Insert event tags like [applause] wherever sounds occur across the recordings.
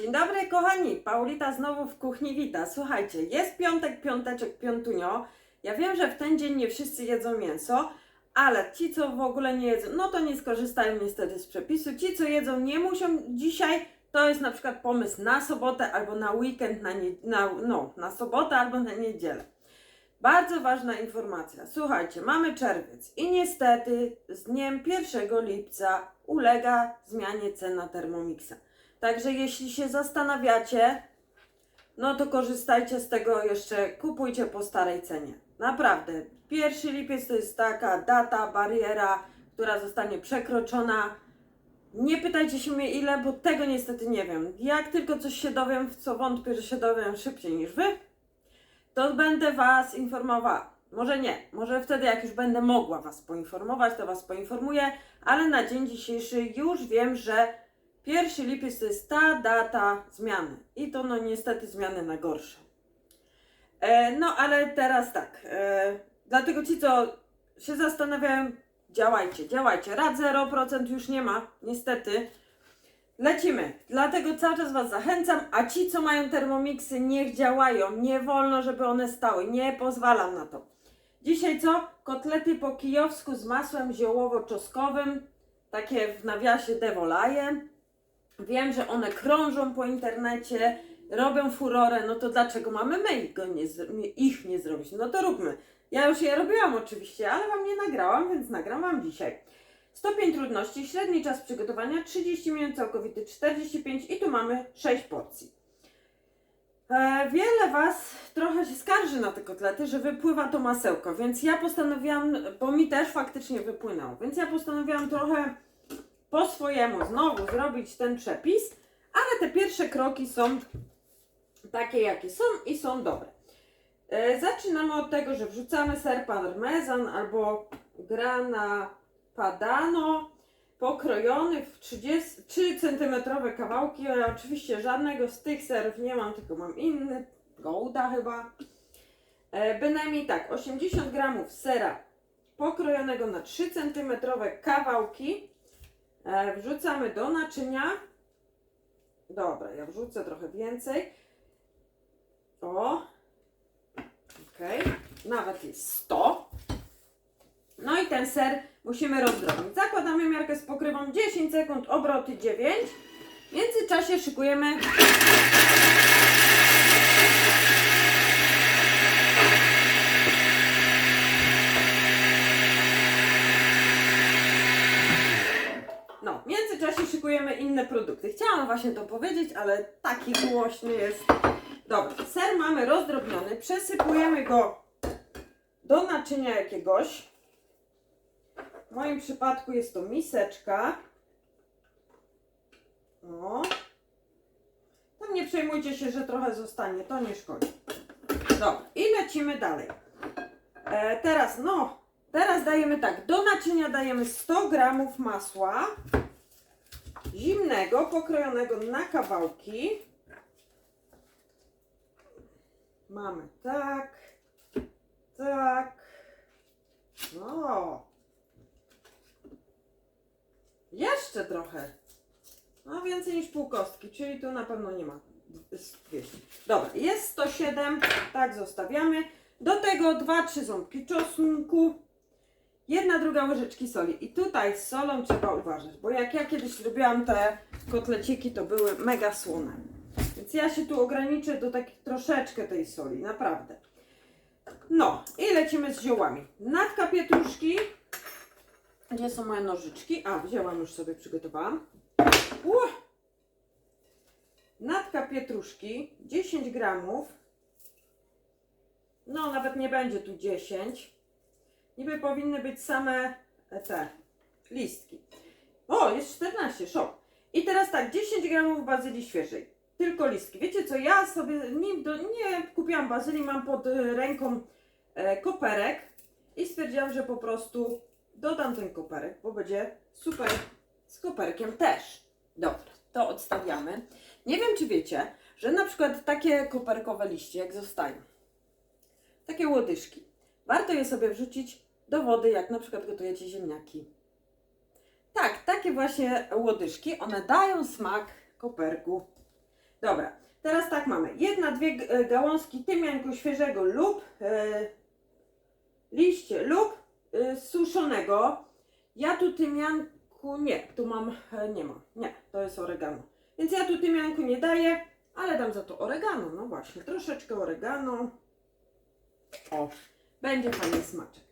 Dzień dobry kochani, Paulita znowu w kuchni wita. Słuchajcie, jest piątek, piąteczek, piątunio. Ja wiem, że w ten dzień nie wszyscy jedzą mięso, ale ci, co w ogóle nie jedzą, no to nie skorzystają niestety z przepisu. Ci, co jedzą, nie muszą dzisiaj. To jest na przykład pomysł na sobotę albo na weekend, na, nie, na, no, na sobotę albo na niedzielę. Bardzo ważna informacja. Słuchajcie, mamy czerwiec i niestety z dniem 1 lipca ulega zmianie cena Thermomixa. Także jeśli się zastanawiacie, no to korzystajcie z tego jeszcze, kupujcie po starej cenie. Naprawdę, 1 lipiec to jest taka data, bariera, która zostanie przekroczona. Nie pytajcie się mnie ile, bo tego niestety nie wiem. Jak tylko coś się dowiem, w co wątpię, że się dowiem szybciej niż wy, to będę Was informowała. Może nie, może wtedy jak już będę mogła Was poinformować, to Was poinformuję, ale na dzień dzisiejszy już wiem, że 1 lipiec to jest ta data zmiany i to no niestety zmiany na gorsze. E, no ale teraz tak, e, dlatego ci co się zastanawiają, działajcie, działajcie. Rad 0% już nie ma, niestety. Lecimy, dlatego cały czas Was zachęcam, a ci, co mają termomiksy, niech działają. Nie wolno, żeby one stały, nie pozwalam na to. Dzisiaj co? Kotlety po kijowsku z masłem ziołowo-czosnkowym, takie w nawiasie devolaje. Wiem, że one krążą po internecie, robią furorę, no to dlaczego mamy my nie- ich nie zrobić? No to róbmy. Ja już je robiłam oczywiście, ale Wam nie nagrałam, więc nagram Wam dzisiaj. Stopień trudności, średni czas przygotowania 30 minut, całkowity 45 i tu mamy 6 porcji. E, wiele Was trochę się skarży na te kotlety, że wypływa to masełko, więc ja postanowiłam, bo mi też faktycznie wypłynęło, więc ja postanowiłam trochę po swojemu znowu zrobić ten przepis, ale te pierwsze kroki są takie, jakie są i są dobre. E, zaczynamy od tego, że wrzucamy ser parmezan albo grana padano pokrojony w 30, 3 cm kawałki. Ja oczywiście żadnego z tych serów nie mam, tylko mam inny, Gouda chyba. E, bynajmniej tak, 80 gramów sera pokrojonego na 3 cm kawałki. E, wrzucamy do naczynia. Dobra, ja wrzucę trochę więcej. O, ok, nawet jest 100. No i ten ser musimy rozdrobić. Zakładamy miarkę z pokrywą 10 sekund, obroty 9. W międzyczasie szykujemy Chciałam właśnie to powiedzieć, ale taki głośny jest. Dobra, ser mamy rozdrobniony, przesypujemy go do naczynia jakiegoś. W moim przypadku jest to miseczka. O. Tam nie przejmujcie się, że trochę zostanie, to nie szkodzi. Dobra, i lecimy dalej. E, teraz, no, teraz dajemy tak, do naczynia dajemy 100 gramów masła zimnego, pokrojonego na kawałki. Mamy tak, tak, no. Jeszcze trochę. No więcej niż pół kostki, czyli tu na pewno nie ma. Jest 200. Dobra, jest 107, tak zostawiamy. Do tego 2-3 ząbki czosnku, jedna druga łyżeczki soli. I tutaj z solą trzeba uważać, bo jak ja kiedyś robiłam te kotleciki, to były mega słone. Więc ja się tu ograniczę do takich troszeczkę tej soli, naprawdę. No i lecimy z ziołami. Natka pietruszki. Gdzie są moje nożyczki? A, wzięłam już sobie, przygotowałam. Uch. Natka pietruszki, 10 gramów. No, nawet nie będzie tu 10. Niby powinny być same te listki. O, jest 14, szok. I teraz tak, 10 gramów bazylii świeżej. Tylko listki. Wiecie co, ja sobie nie, do, nie kupiłam bazylii, mam pod e, ręką e, koperek i stwierdziłam, że po prostu dodam ten koperek, bo będzie super z koperkiem też. Dobra, to odstawiamy. Nie wiem, czy wiecie, że na przykład takie koperkowe liście, jak zostają, takie łodyżki, warto je sobie wrzucić do wody, jak na przykład gotujecie ziemniaki. Tak, takie właśnie łodyżki, one dają smak koperku. Dobra, teraz tak mamy. Jedna, dwie e, gałązki tymianku świeżego lub e, liście lub e, suszonego. Ja tu tymianku nie, tu mam, nie mam, nie, to jest oregano. Więc ja tu tymianku nie daję, ale dam za to oregano, no właśnie, troszeczkę oregano. O, będzie fajny smaczek.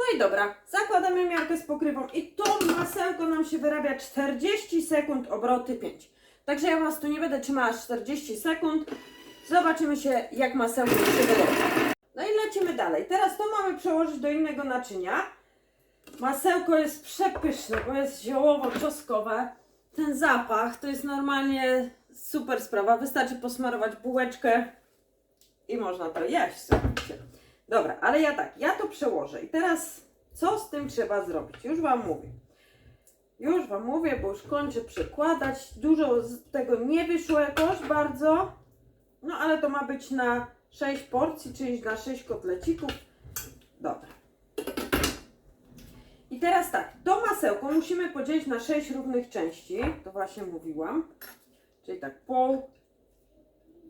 No i dobra, zakładamy miarkę z pokrywą i to masełko nam się wyrabia 40 sekund, obroty 5. Także ja Was tu nie będę trzymała aż 40 sekund. Zobaczymy się, jak masełko się wyrobi. No i lecimy dalej. Teraz to mamy przełożyć do innego naczynia. Masełko jest przepyszne, bo jest ziołowo-czosnkowe. Ten zapach to jest normalnie super sprawa. Wystarczy posmarować bułeczkę i można to jeść. Dobra, ale ja tak, ja to przełożę. I teraz co z tym trzeba zrobić? Już Wam mówię. Już Wam mówię, bo już kończę przekładać. Dużo z tego nie wyszło jakoś bardzo. No ale to ma być na 6 porcji, czyli na 6 kotlecików. Dobra. I teraz tak, to masełko musimy podzielić na 6 równych części. To właśnie mówiłam. Czyli tak pół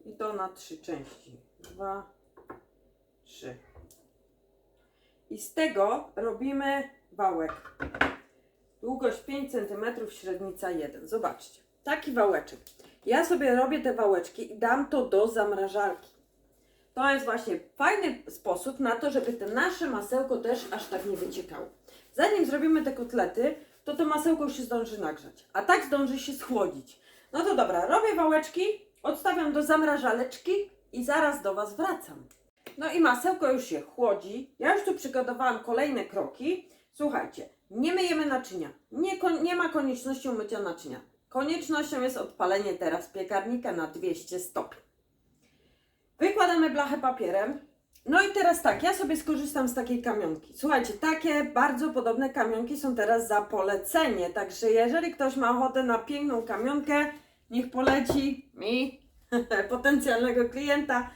i to na 3 części. 2, 3. I z tego robimy wałek. Długość 5 cm, średnica 1. Zobaczcie, taki wałeczek. Ja sobie robię te wałeczki i dam to do zamrażarki. To jest właśnie fajny sposób na to, żeby te nasze masełko też aż tak nie wyciekało. Zanim zrobimy te kotlety, to to masełko już się zdąży nagrzać, a tak zdąży się schłodzić. No to dobra, robię wałeczki, odstawiam do zamrażaleczki i zaraz do Was wracam. No i masełko już się chłodzi. Ja już tu przygotowałam kolejne kroki. Słuchajcie, nie myjemy naczynia. Nie, nie ma konieczności umycia naczynia. Koniecznością jest odpalenie teraz piekarnika na 200 stopni. Wykładamy blachę papierem. No i teraz tak, ja sobie skorzystam z takiej kamionki. Słuchajcie, takie bardzo podobne kamionki są teraz za polecenie. Także jeżeli ktoś ma ochotę na piękną kamionkę, niech poleci mi, [laughs] potencjalnego klienta,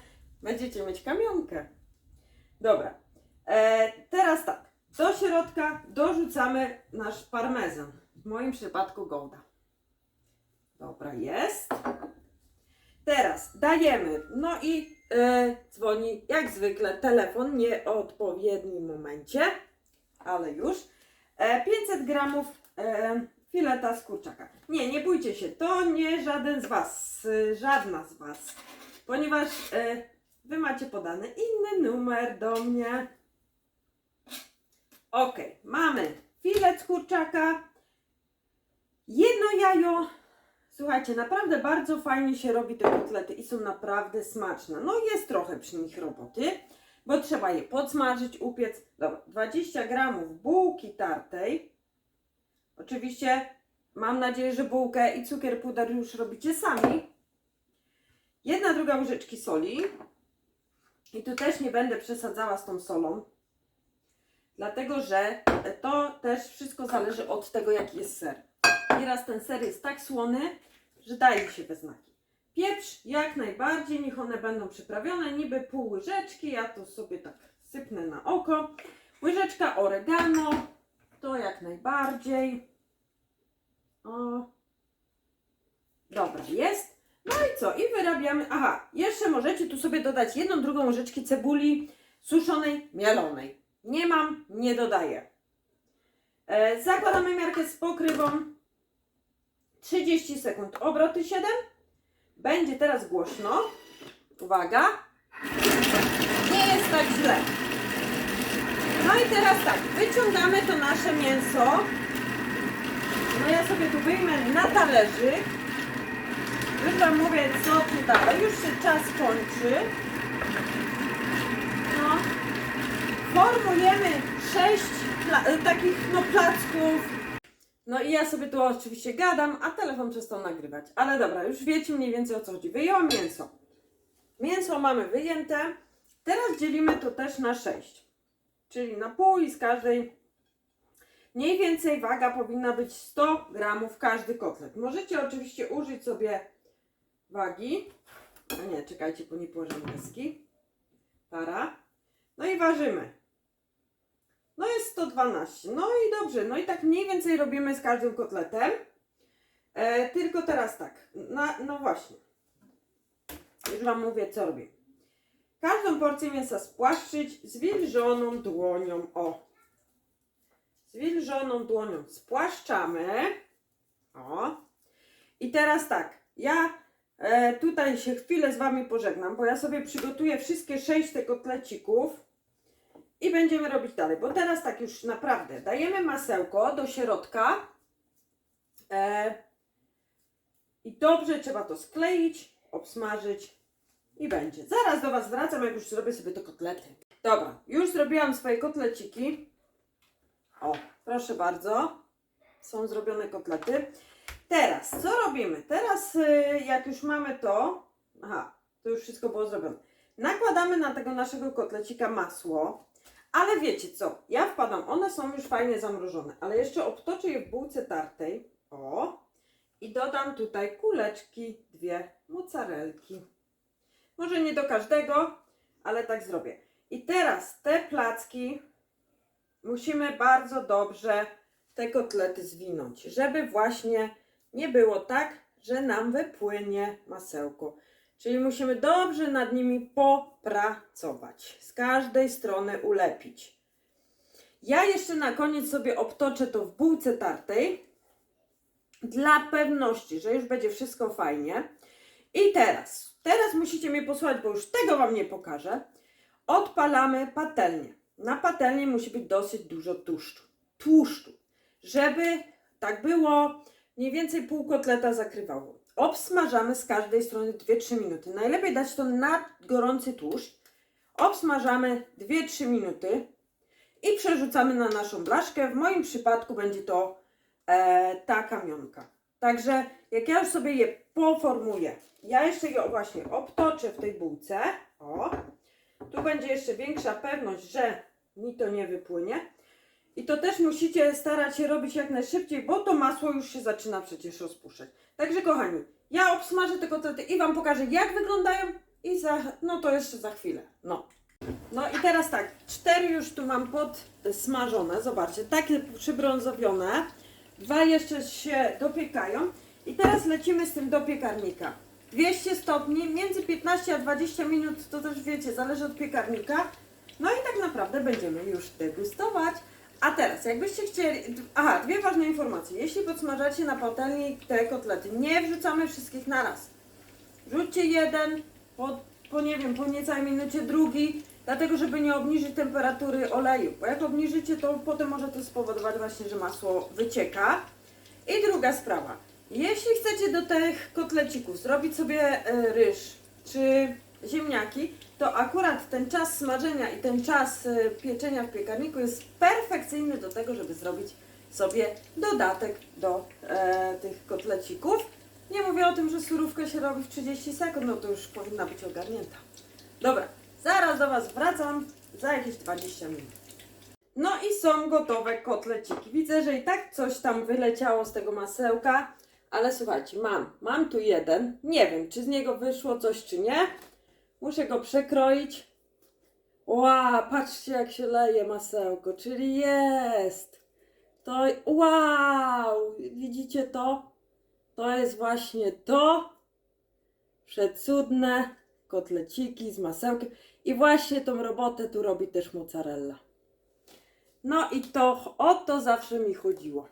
będziecie mieć kamionkę. Dobra. E, teraz tak. Do środka dorzucamy nasz parmezan. W moim przypadku Gouda. Dobra, jest. Teraz dajemy. No i e, dzwoni jak zwykle telefon, nie w odpowiednim momencie, ale już. E, 500 gramów e, fileta z kurczaka. Nie, nie bójcie się, to nie żaden z Was, e, żadna z Was, ponieważ e, Wy macie podany inny numer do mnie. Ok, mamy filet kurczaka, jedno jajo. Słuchajcie, naprawdę bardzo fajnie się robi te kotlety i są naprawdę smaczne. No jest trochę przy nich roboty, bo trzeba je podsmażyć, upiec. Dobra, 20 gramów bułki tartej. Oczywiście mam nadzieję, że bułkę i cukier puder już robicie sami. Jedna druga łyżeczki soli. I tu też nie będę przesadzała z tą solą, dlatego że to też wszystko zależy od tego, jaki jest ser. Nieraz ten ser jest tak słony, że daje się we znaki. Pieprz jak najbardziej, niech one będą przyprawione, niby pół łyżeczki, ja to sobie tak sypnę na oko. Łyżeczka oregano, to jak najbardziej. O. Dobra, jest. No i co? I wyrabiamy. Aha, jeszcze możecie tu sobie dodać jedną, drugą łyżeczki cebuli suszonej, mielonej. Nie mam, nie dodaję. E, zakładamy miarkę z pokrywą. 30 sekund, obroty 7. Będzie teraz głośno. Uwaga. Nie jest tak źle. No i teraz tak, wyciągamy to nasze mięso. No ja sobie tu wyjmę na talerzyk. Już Wam mówię, co tu dalej. Już się czas kończy. No. Formujemy sześć y, takich no, placków. No i ja sobie tu oczywiście gadam, a telefon przestał nagrywać. Ale dobra, już wiecie mniej więcej o co chodzi. Wyjęłam mięso. Mięso mamy wyjęte. Teraz dzielimy to też na sześć. Czyli na pół i z każdej Mniej więcej waga powinna być 100 gramów każdy kotlet. Możecie oczywiście użyć sobie wagi. A nie, czekajcie, bo nie położę deski. Para. No i ważymy. No jest 112. No i dobrze. No i tak mniej więcej robimy z każdym kotletem. E, tylko teraz tak. Na, no właśnie. Już Wam mówię, co robię. Każdą porcję mięsa spłaszczyć zwilżoną dłonią. O! Zwilżoną dłonią spłaszczamy. O! I teraz tak, ja e, tutaj się chwilę z Wami pożegnam, bo ja sobie przygotuję wszystkie sześć tych kotlecików i będziemy robić dalej. Bo teraz tak już naprawdę dajemy masełko do środka e, i dobrze trzeba to skleić, obsmażyć i będzie. Zaraz do Was wracam, jak już zrobię sobie te kotlety. Dobra, już zrobiłam swoje kotleciki. O, proszę bardzo. Są zrobione kotlety. Teraz, co robimy? Teraz, y, jak już mamy to, aha, to już wszystko było zrobione. Nakładamy na tego naszego kotlecika masło, ale wiecie co? Ja wpadam, one są już fajnie zamrożone, ale jeszcze obtoczę je w bułce tartej. O, i dodam tutaj kuleczki, dwie mozzarelki. Może nie do każdego, ale tak zrobię. I teraz te placki musimy bardzo dobrze te kotlety zwinąć, żeby właśnie nie było tak, że nam wypłynie masełko. Czyli musimy dobrze nad nimi popracować, z każdej strony ulepić. Ja jeszcze na koniec sobie obtoczę to w bułce tartej, dla pewności, że już będzie wszystko fajnie. I teraz, teraz musicie mnie posłuchać, bo już tego Wam nie pokażę. Odpalamy patelnię. Na patelni musi być dosyć dużo tłuszczu. Tłuszczu, żeby tak było, mniej więcej pół kotleta zakrywało. Obsmażamy z każdej strony 2-3 minuty. Najlepiej dać to na gorący tłuszcz. Obsmażamy 2-3 minuty i przerzucamy na naszą blaszkę. W moim przypadku będzie to e, ta kamionka. Także jak ja już sobie je poformuję, ja jeszcze je właśnie obtoczę w tej bułce. O, tu będzie jeszcze większa pewność, że mi to nie wypłynie. I to też musicie starać się robić jak najszybciej, bo to masło już się zaczyna przecież rozpuszczać. Także kochani, ja obsmażę te kotlety i Wam pokażę jak wyglądają i za, no to jeszcze za chwilę. No. No i teraz tak, cztery już tu mam podsmażone, zobaczcie, takie przybrązowione. Dwa jeszcze się dopiekają. I teraz lecimy z tym do piekarnika. 200 stopni, między 15 a 20 minut, to też wiecie, zależy od piekarnika. No i tak naprawdę będziemy już degustować. A teraz, jakbyście chcieli. Aha, dwie ważne informacje. Jeśli podsmażacie na patelni te kotlety, nie wrzucamy wszystkich naraz. Rzućcie jeden, po, po nie wiem, po niecałej minucie drugi, dlatego żeby nie obniżyć temperatury oleju. Bo jak obniżycie, to potem może to spowodować właśnie, że masło wycieka. I druga sprawa. Jeśli chcecie do tych kotlecików zrobić sobie e, ryż czy ziemniaki, to akurat ten czas smażenia i ten czas e, pieczenia w piekarniku jest perfekcyjny do tego, żeby zrobić sobie dodatek do e, tych kotlecików. Nie mówię o tym, że surówkę się robi w 30 sekund, no to już powinna być ogarnięta. Dobra, zaraz do Was wracam za jakieś 20 minut. No i są gotowe kotleciki. Widzę, że i tak coś tam wyleciało z tego masełka, ale słuchajcie, mam, mam tu jeden. Nie wiem, czy z niego wyszło coś, czy nie. Muszę go przekroić. Ła, patrzcie jak się leje masełko, czyli jest. To, wow, widzicie to? To jest właśnie to. Przecudne kotleciki z masełkiem. I właśnie tą robotę tu robi też mozzarella. No i to o to zawsze mi chodziło.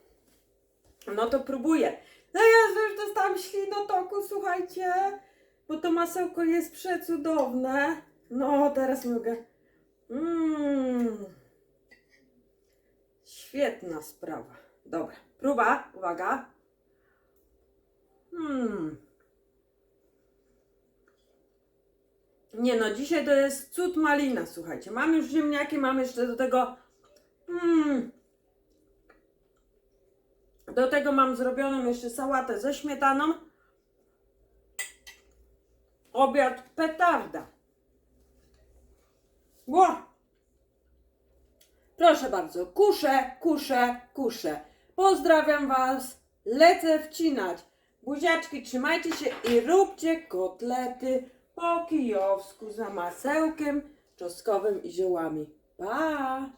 No to próbuję. No ja już dostałam ślinotoku, słuchajcie. Bo to masełko jest przecudowne. No teraz mogę. Mmm. Świetna sprawa. Dobra, próba, uwaga. Hmm. Nie no, dzisiaj to jest cud malina, słuchajcie. Mam już ziemniaki, mam jeszcze do tego. Hmm. Do tego mam zrobioną jeszcze sałatę ze śmietaną. Obiad petarda. Ło! Proszę bardzo, kuszę, kuszę, kuszę. Pozdrawiam Was, lecę wcinać. Buziaczki, trzymajcie się i róbcie kotlety po kijowsku za masełkiem czosnkowym i ziołami. Pa!